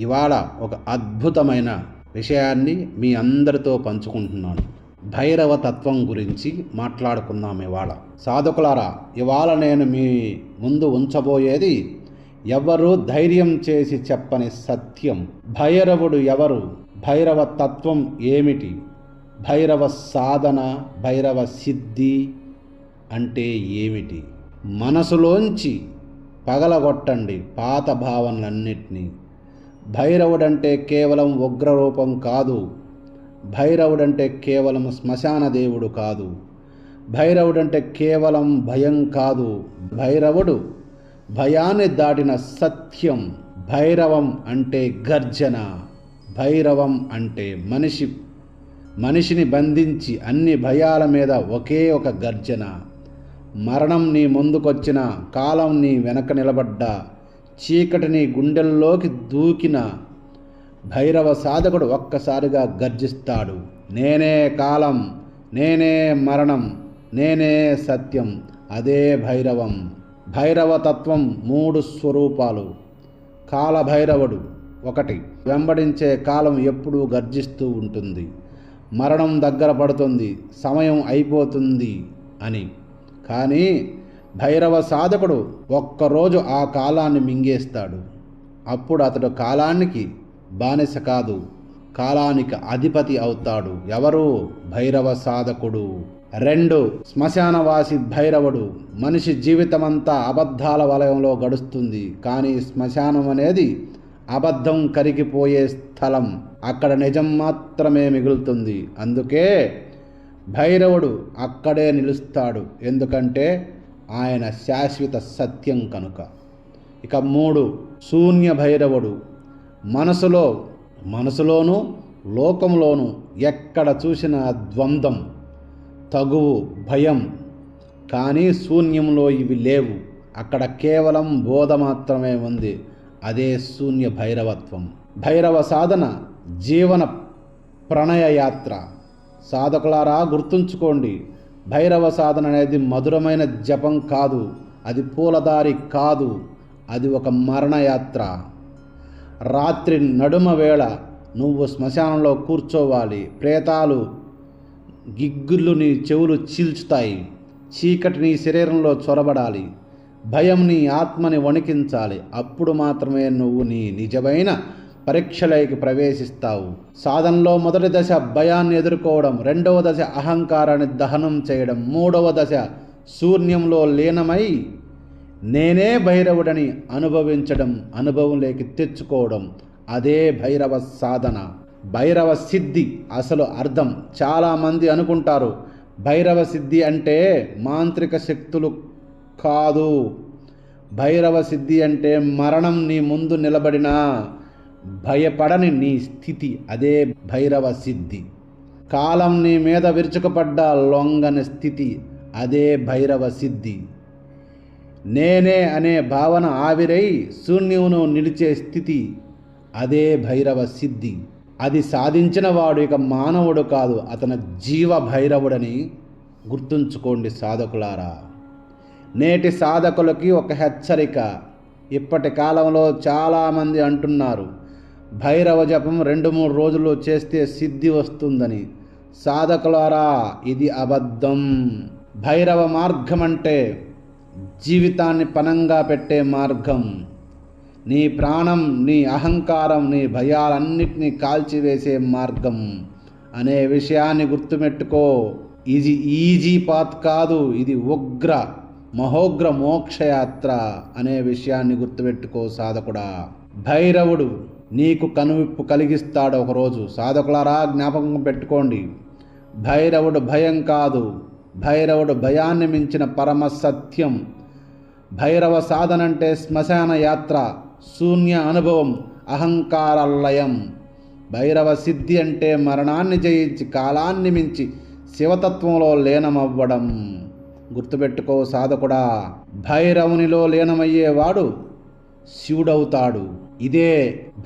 ఇవాళ ఒక అద్భుతమైన విషయాన్ని మీ అందరితో పంచుకుంటున్నాను. భైరవ తత్వం గురించి మాట్లాడుకుందాం ఇవాళ. సాధకులారా ఇవాళ నేను మీ ముందు ఉంచబోయేది ఎవరు ధైర్యం చేసి చెప్పని సత్యం? భైరవుడు ఎవరు? భైరవ తత్వం ఏమిటి? భైరవ సాధన భైరవ సిద్ధి అంటే ఏమిటి? మనసులోంచి పగలగొట్టండి పాత భావనలన్నిటినీ. భైరవుడంటే కేవలం ఉగ్రరూపం కాదు. భైరవుడంటే కేవలం శ్మశాన దేవుడు కాదు. భైరవుడంటే కేవలం భయం కాదు. భైరవుడు భయాన్ని దాటిన సత్యం భైరవం అంటే గర్జన. భైరవం అంటే మనిషి. మనిషిని బంధించి అన్ని భయాల మీద ఒకే ఒక గర్జన. మరణం నీ ముందుకొచ్చిన కాలం నీ వెనక నిలబడ్డా చీకటిని గుండెల్లోకి దూకిన భైరవ సాధకుడు ఒక్కసారిగా గర్జిస్తాడు. నేనే కాలం నేనే మరణం నేనే సత్యం అదే భైరవం. భైరవతత్వం మూడు స్వరూపాలు. కాలభైరవుడు ఒకటి. వెంబడించే కాలం ఎప్పుడూ గర్జిస్తూ ఉంటుంది. మరణం దగ్గర పడుతుంది సమయం అయిపోతుంది అని. కానీ భైరవ సాధకుడు ఒక్కరోజు ఆ కాలాన్ని మింగేస్తాడు. అప్పుడు అతడు కాలానికి బానిస కాదు కాలానికి అధిపతి అవుతాడు. ఎవరు? భైరవ సాధకుడు. రెండు శ్మశానవాసి భైరవుడు. మనిషి జీవితమంతా అబద్ధాల వలయంలో గడుస్తుంది. కానీ శ్మశానం అనేది అబద్ధం కరిగిపోయే స్థలం. అక్కడ నిజం మాత్రమే మిగులుతుంది. అందుకే భైరవుడు అక్కడే నిలుస్తాడు. ఎందుకంటే ఆయన శాశ్వత సత్యం కనుక. ఇక మూడు శూన్య భైరవుడు. మనసులో మనసులోను లోకంలోను ఎక్కడ చూసిన ద్వంద్వం తగువు భయం. కానీ శూన్యంలో ఇవి లేవు. అక్కడ కేవలం బోధ మాత్రమే ఉంది. అదే శూన్య భైరవత్వం. భైరవ సాధన జీవన ప్రణయ యాత్ర సాధకులారా గుర్తుంచుకోండి. భైరవ సాధన అనేది మధురమైన జపం కాదు అది పూలదారి కాదు అది ఒక మరణయాత్ర. రాత్రి నడుమ వేళ నువ్వు శ్మశానంలో కూర్చోవాలి ప్రేతాలు గిగ్గుళ్ళు నీ చెవులు చీల్చుతాయి చీకటి నీ శరీరంలో చొరబడాలి భయం నీ ఆత్మని వణికించాలి అప్పుడు మాత్రమే నువ్వు నీ నిజమైన పరీక్షలోకి ప్రవేశిస్తావు. సాధనలో మొదటి దశ భయాన్ని ఎదుర్కోవడం రెండవ దశ అహంకారాన్ని దహనం చేయడం మూడవ దశ శూన్యంలో లీనమై నేనే భైరవుడని అనుభవించడం అనుభవంలోకి తెచ్చుకోవడం. అదే భైరవ సాధన. భైరవ సిద్ధి అసలు అర్థం. చాలామంది అనుకుంటారు భైరవ సిద్ధి అంటే మాంత్రిక శక్తులు కాదు. భైరవ సిద్ధి అంటే మరణం నీ ముందు నిలబడినా భయపడని నీ స్థితి అదే భైరవ సిద్ధి. కాలం నీ మీద విరుచుకుపడ్డ లొంగని స్థితి అదే భైరవ సిద్ధి. నేనే అనే భావన ఆవిరై శూన్యమును నిలిచే స్థితి అదే భైరవ సిద్ధి. అది సాధించిన వాడు ఇక మానవుడు కాదు అతను జీవ భైరవుడని గుర్తుంచుకోండి సాధకులారా. నేటి సాధకులకి ఒక హెచ్చరిక ఇప్పటి కాలంలో చాలామంది అంటున్నారు భైరవ జపం రెండు మూడు రోజులు చేస్తే సిద్ధి వస్తుందని. సాధకులారా ఇది అబద్ధం. భైరవ మార్గం అంటే జీవితాన్ని పనంగా పెట్టే మార్గం. నీ ప్రాణం నీ అహంకారం నీ భయాలన్నిటినీ కాల్చివేసే మార్గం. అనే విషయాన్ని గుర్తుపెట్టుకో. ఇది ఈజీ పాత్ కాదు ఇది ఉగ్ర మహోగ్ర మోక్షయాత్ర అనే విషయాన్ని గుర్తుపెట్టుకో సాధకుడా. భైరవుడు నీకు కనువిప్పు కలిగిస్తాడు ఒకరోజు. సాధకులారా జ్ఞాపకం పెట్టుకోండి. భైరవుడు భయం కాదు. భైరవుడు భయాన్ని మించిన పరమ సత్యం. భైరవ సాధన అంటే శ్మశాన యాత్ర శూన్య అనుభవం అహంకారలయం భైరవ సిద్ధి అంటే మరణాన్ని జయించి కాలాన్ని మించి శివతత్వంలో లీనమవ్వడం. గుర్తుపెట్టుకో సాధకుడా భైరవునిలో లీనమయ్యేవాడు శివుడవుతాడు. ఇదే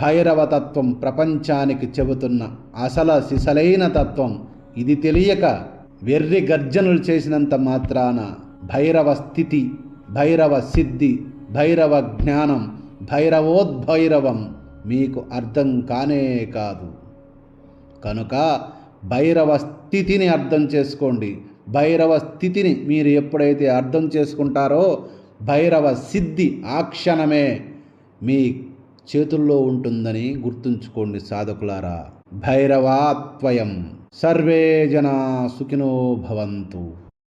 భైరవతత్వం ప్రపంచానికి చెబుతున్న అసల సిసలైన తత్వం. ఇది తెలియక వెర్రి గర్జనలు చేసినంత మాత్రాన భైరవ స్థితి భైరవ సిద్ధి భైరవ జ్ఞానం భైరవోద్భైరవం మీకు అర్థం కానే కాదు. కనుక భైరవ స్థితిని అర్థం చేసుకోండి. భైరవ స్థితిని మీరు ఎప్పుడైతే అర్థం చేసుకుంటారో భైరవ సిద్ధి ఆ క్షణమే మీ చేతుల్లో ఉంటుందని గుర్తుంచుకోండి సాధకులారా. భైరవాత్వయం. సర్వే జనా సుఖినో భవంతు.